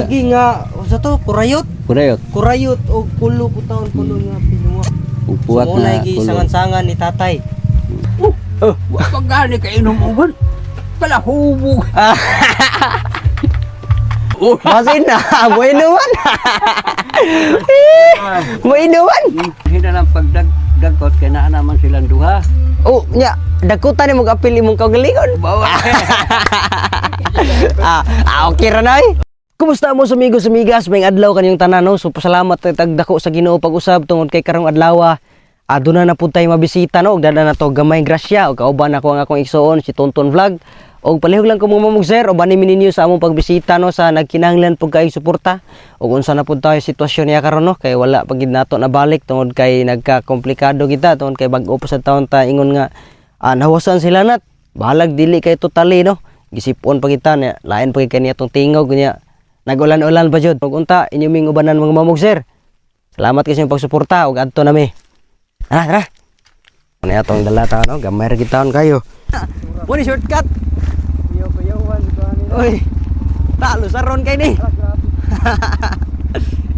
agi nga sa to kurayot. Kurayot. Kurayot o kulo po taon kulo nga pinuwa. Upuat Sumuna na kulo. sangan-sangan ni tatay. Oh, Wa pa gani ka inom uban. Kala hubog. Oh, Masin na, mo inuman. mo inuman. Hina lang pagdagdagot kay naa naman silang duha. Oh, nya, dakutan ni mo kapil imong kaugalingon. Bawa. ah, ah, okay ra nay. Kumusta mo sumigo sumigas may adlaw kanyang tanan no? So pasalamat tay tagdako sa Ginoo pag-usab tungod kay karong adlaw. Aduna na pud tay mabisita no ug dada na to gamay grasya ug kauban ako ang akong igsoon si Tonton Vlog. Og palihog lang ko mo mamug sir o bani mininyo sa among pagbisita no sa nagkinahanglan pud kay suporta. Ug unsa na pud tayo sitwasyon niya karon no kay wala pa gid nato na balik tungod kay nagka-komplikado kita tungod kay bag-o pa sa taon ta ingon nga ah, nahawasan sila nat. Bahalag dili kay totally no. Gisipon pa kita niya lain pa kay niya tong tingog niya. Nagulan-ulan pa jud. Ug unta inyo ming ubanan mga mamug sir. Salamat kasi yung pagsuporta ug adto nami. Tara, tara. Ano atong dala ta no? Gamay ra kita kayo. Muni shortcut. Uy. Talo saron kay ni.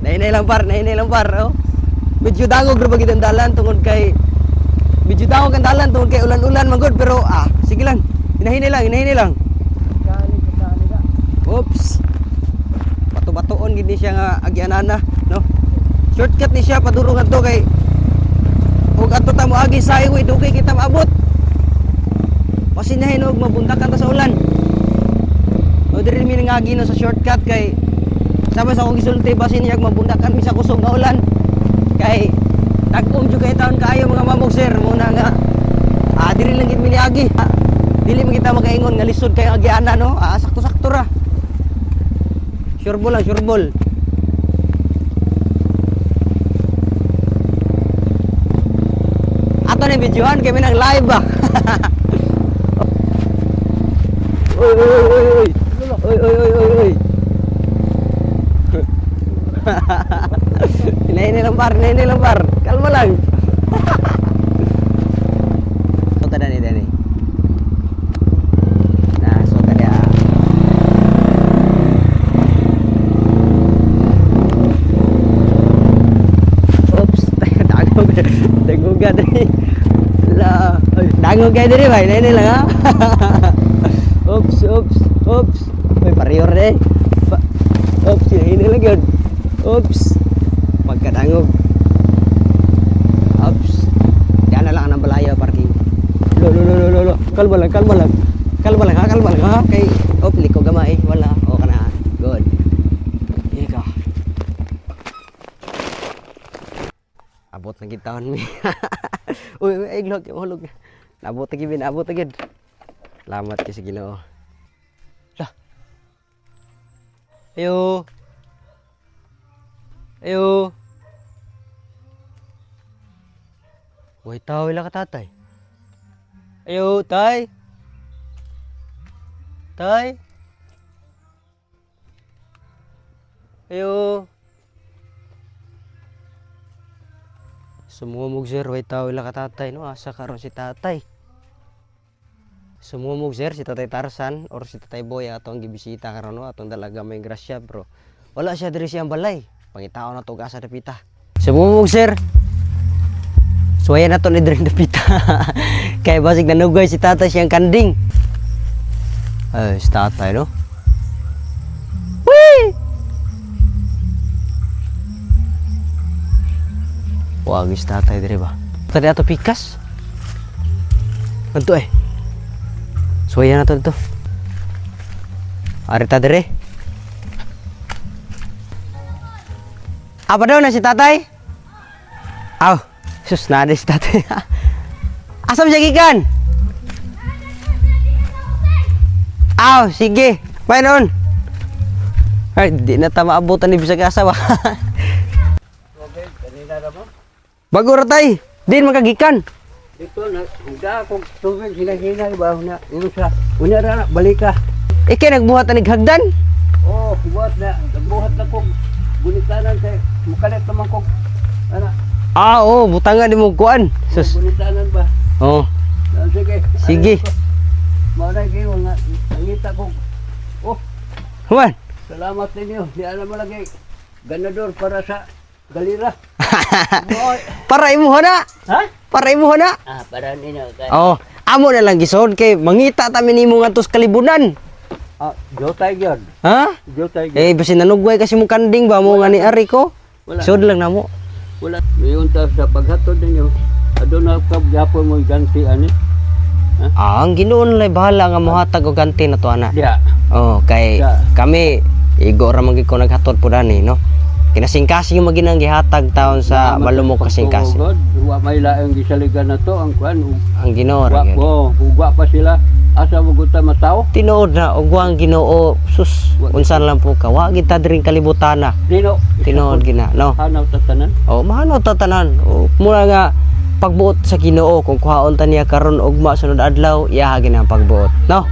Nainay lang par, nainay lang par. Oh. Medyo dangog ra bagid ang dalan tungod kay medyo dangog ang dalan tungod kay ulan-ulan man gud pero ah sige lang. Hinahinay lang, hinahinay lang. Oops. Bato-batoon gid siya nga agyanana, no? Shortcut ni siya padurong adto kay ug adto ta mo agi sa highway dugay kita maabot. Pasinahin og mabuntakan ta sa ulan. O diri mi ngagi no sa shortcut kay Sabay sa akong gisulti basin niya mabundakan mi sa kusog nga ulan. Kay nag-um jud kay taon kaayo mga mamog sir muna nga ah diri lang gid mi niagi. Ah, dili man kita makaingon nga lisod kay agiana no. Ah, sakto-sakto ra. Sureball lang, sureball. Ato ni videohan kay mi nag live ba. Oy oy oy oy oy. Oy oy oy oy oy. Hinay lang par, hinay lang par. Kalma lang. Sota na ni Ka dali. La, ay, dagog ka dali, bay. Hinay lang ha. oops, oops, oops. May pariyor deh. Pa oops, hinay lang yun. Oops. Pagkadangog. Oops. Diyan na lang ang balaya parking. Lo lo lo lo lo. Kalma lang, kalma lang. Kalma lang ha, kalma lang ha. Kay op liko gamay, wala. O kana. Good. Ika. Abot na kita. Uy, uy, iglog, mahulog. Nabot na gid, nabot na gid. Salamat kay sa Ginoo. Lah. Ayo. Ayo. Uy, tao ila ka tatay. Ayo, tay. Tay. Ayo. Sumumog sir, way tao ila ka tatay, no? Asa karon si tatay. Sumumog sir, si tatay Tarsan or si tatay Boy ato ang gibisita karon no? Atong dalaga may grasya, bro. Wala siya diri siyang balay. Pangitao na to asa dapita. Sumumog sir. Suwaya na to ni diri dapita. Kay basig nanugay si tatay siyang kanding. Ay, si tatay no? Wag is tatay diri ba? Tadi ato pikas. Anto eh. Suwaya na to dito. Ari ta diri. Apa daw na si tatay? Aw, sus na si tatay. Asam siya gikan? Aw, sige. May noon. Ay, di na ta maabutan ni bisag asawa. Okay, kanina na mo. Bago ra tay. Din makagikan. Dito na huda kog tubig hinahinay ba na. Ino sa unya ra na balik ka. Ike nagbuhat anig hagdan. Oh, buhat na buhat na kog gunitanan kay mukalit naman kog ana. Ah, oo, butangan di mo kuan. Sus. Gunitanan ba? Oh, Ah, Sige. Sige. Mao na gyud nga nangita kog Oh, human. Salamat ninyo. Di alam mo lagi. Ganador para sa galira. Para imuha na. ha? Para imuha na. Ah, para ninyo. Kay... Oh, amo na lang gisod kay mangita ta nimo ngadto sa kalibunan. Ah, Jotay yun. Ha? Jotay yun. Eh basi nanugway kasi mo kanding ba mo nga ni ari ko. Wala. Sud lang namo. Wala. Ngayon ta sa paghatod ninyo. Adon na ka gyapon mo ganti ani. Ah, ang Ginoo na lay bahala nga mohatag og ganti na to ana. Diya. Oh, kay kami igo ra man ko naghatod po dani, no. Kinasingkasing yung maginang gihatag taon sa malumok kasingkasing. God, wa may laeng gisaligan na to ang kuan. Ang Ginoo ra gyud. oh, ugwa pa sila. Asa mo guta mataw? Tinuod na og wa ang Ginoo sus unsan lang po ka wa gid ta kalibutan na. Dino. Tinuod gina, no. Hanaw ta tanan. Oh, mahano ta tanan. Oh, mura nga pagbuot sa Ginoo kung kuhaon ta niya karon ugma sunod adlaw, iya gina ang pagbuot, no?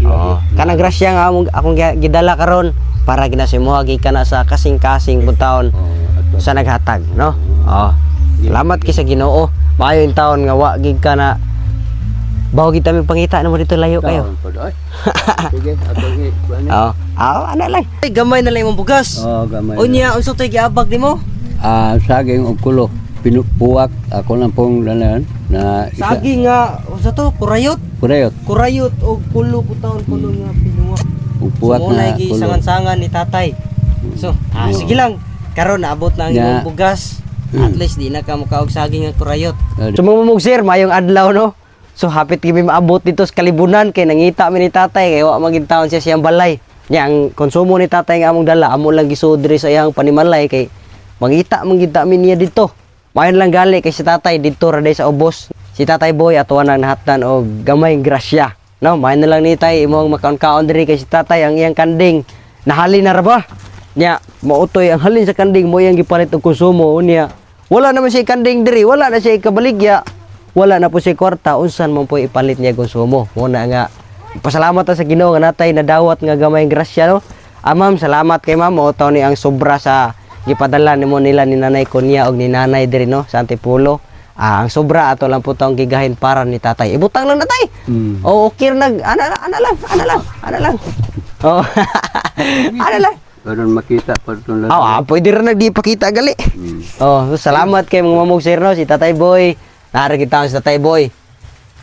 Oo. Kanang grasya nga among akong gi- gidala karon para ginasimuha gi kana sa kasing-kasing Oh, ato. sa naghatag, no? Oo. Salamat kay sa Ginoo. Maayo yung taon nga wa gid ka na bawo gid kami pangita na mo dito layo kayo. Taon. Sige. Oo. Ah, ana lang. Ay, gamay na lang imong bugas. Oh, gamay. Unya, unsa tay giabag nimo? Ah, saging og kulo. Pinupuwak ako lang pong lalan na isa. Sagi nga, unsa to? Kurayot? Kurayot. Kurayot o kulo po taon kulo nga pinuwa. Ug puwak so, na gi kulo. sangan-sangan ni tatay. So, ah, sige lang. Karon naabot na ang Ya. imong bugas. At least di na ka mukaog saging nga kurayot. Ah, So mamumog sir, mayong adlaw no. So hapit kami maabot dito sa kalibunan kay nangita mi ni tatay kay wa magin taon siya siyang balay. Nya ang konsumo ni tatay nga among dala amo lang gisudri sa iyang panimalay kay mangita man gid mi niya dito. Mayon lang gali kay si tatay dito ra sa ubos. Si tatay boy ato na nahatdan og gamay grasya. No, mayon lang ni tay imong makaon-kaon diri kay si tatay ang iyang kanding nahali na ra ba? Nya mautoy ang halin sa kanding mo iyang gipalit og konsumo unya. Wala naman siya kanding diri, wala na siya ikabaligya. Wala na po siya kwarta, unsan mo po ipalit niya konsumo. Muna nga, pasalamat sa Ginoo nga natay nadawat nga gamay grasya no. Ah salamat kay ma'am. O ni ang sobra sa gipadala nimo nila ni Nanay Konya og ni Nanay diri no sa Antipulo. Ah, ang sobra ato lang po taong gigahin para ni tatay. Ibutang lang na tay. Mm. Oh, okay nag ana ana lang, ana lang, ana lang. Oh. ana lang. Karon makita pa itong lalan. Ah, ah, pwede rin nagdi pakita gali. Mm. Oh, salamat kay mga mamog sir no, si Tatay Boy. Nara kita si Tatay Boy.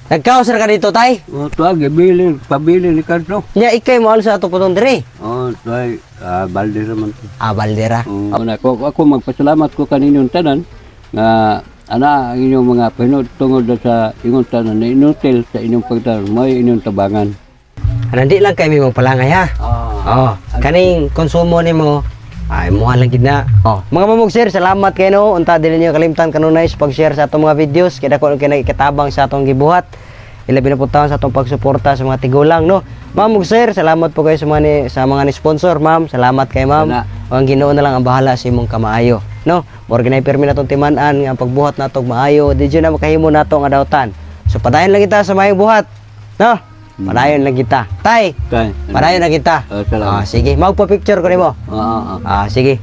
Nagkaos ra ka dito, tay. Oh, tuwag, ibili, pabili ni Kanto. Nya ikay mo sa ato putong dire. Oh, tuwag, ah, balde naman to. Ah, Baldera. Um, ako, ako magpasalamat ko kaninyong tanan nga ana ang inyong mga pinod tungod sa inyong tanan na inutil sa inyong pagtanan mo inyong tabangan. Nandi lang kay mo palangay ha. Oh, kaning konsumo nimo ay mo lang gid na. Oh, mga mamog sir, salamat kay no. Unta din niyo kalimtan kanunay sa pag-share sa atong mga videos kay dako kay nagikatabang sa atong gibuhat. Ilabi na po taon sa atong pagsuporta sa mga tigulang no. Mamog sir, salamat po kayo sa mga ni, sa mga ni sponsor, ma'am. Salamat kay ma'am. Ang Ginoo na lang ang bahala sa imong kamaayo, no? Murag na permi natong timan-an nga ang pagbuhat nato maayo, di na makahimo nato nga dawtan. So padayon lang kita sa mayong buhat, no? Padayon lang kita. Tay, Kay. padayon lang kita. Ah, salamat. Ah, sige, magpa-picture ko nimo. Ah, ah, ah. Ah, sige.